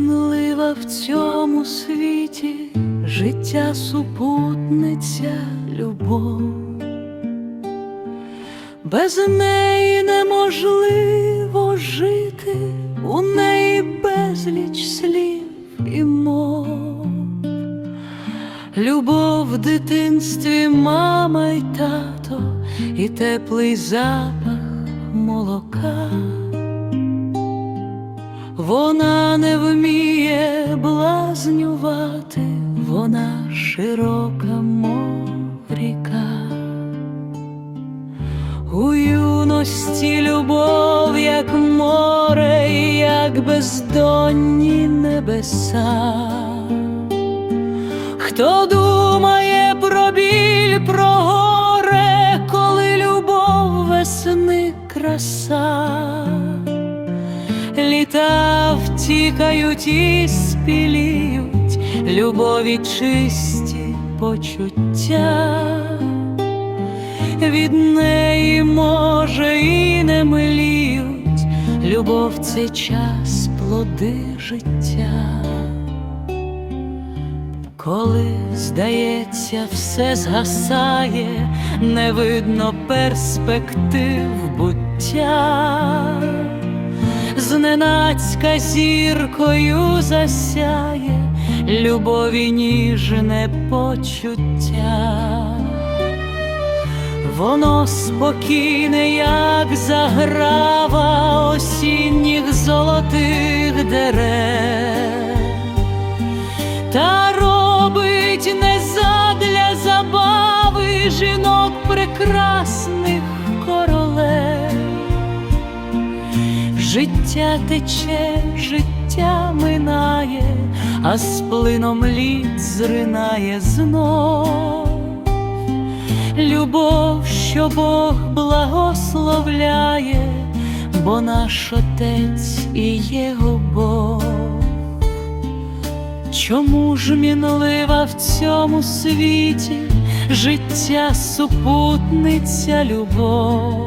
Милива в цьому світі життя супутниця любов, без неї неможливо жити, у неї безліч слів і мов. Любов в дитинстві, мама й тато, і теплий запах молока. Вона не вміє блазнювати, вона широка, мов ріка. У юності любов, як море, як бездонні небеса. Хто думає про біль, про літа втікають і спіліють, любові чисті почуття, від неї може і не миліють, любов це час плоди життя. Коли, здається, все згасає, не видно перспектив буття, зненацька зіркою засяє любові ніжне почуття, воно спокійне, як заграва осінніх золотих дерев Життя тече, життя минає, а з плином літ зринає знов. Любов, що Бог благословляє, бо наш Отець і Його Бог. Чому ж мінлива в цьому світі життя супутниця любов?